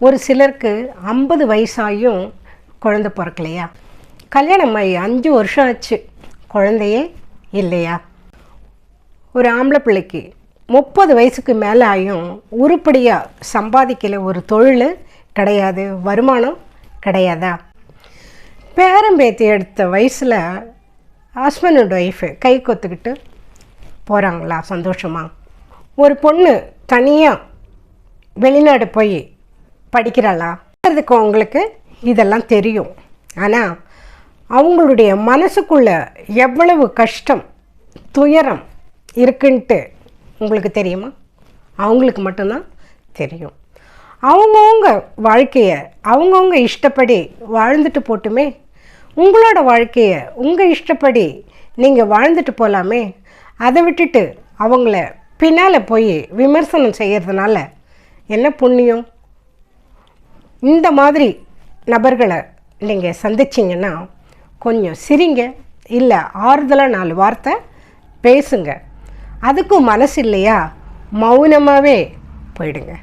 ஒரு சிலருக்கு ஐம்பது வயசாயும் குழந்தை பிறக்கலையா? கல்யாணம் ஆகி அஞ்சு வருஷம் ஆச்சு குழந்தையே இல்லையா? ஒரு ஆம்பளை பிள்ளைக்கு முப்பது வயசுக்கு மேலே ஆகியும் உருப்படியாக சம்பாதிக்கல ஒரு தொழில் கிடையாது வருமானம் கிடையாதா? பேரம்பேத்தி எடுத்த வயசில் ஹஸ்பண்ட் அண்ட் ஒய்ஃபு கை கொத்துக்கிட்டு போகிறாங்களா சந்தோஷமா? ஒரு பொண்ணு தனியாக வெளிநாடு போய் படிக்கிறாளா? அதுக்கு அவங்களுக்கு இதெல்லாம் தெரியும். ஆனால் அவங்களுடைய மனசுக்குள்ள எவ்வளவு கஷ்டம் துயரம் இருக்குன்ட்டு உங்களுக்கு தெரியுமா? அவங்களுக்கு மட்டும்தான் தெரியும். அவங்கவுங்க வாழ்க்கையை அவங்கவுங்க இஷ்டப்படி வாழ்ந்துட்டு போட்டுமே உங்களோட வாழ்க்கையை உங்கள் இஷ்டப்படி நீங்கள் வாழ்ந்துட்டு போகலாமே அதை விட்டுட்டு அவங்கள பின்னால் போய் விமர்சனம் செய்கிறதுனால என்ன புண்ணியம்? இந்த மாதிரி நபர்களை நீங்கள் சந்திச்சிங்கன்னா கொஞ்சம் சிரிங்க. இல்லை ஆறுதலாக நாலு வார்த்தை பேசுங்க. அதுக்கும் மனசு இல்லையா? மௌனமாகவே போயிடுங்க.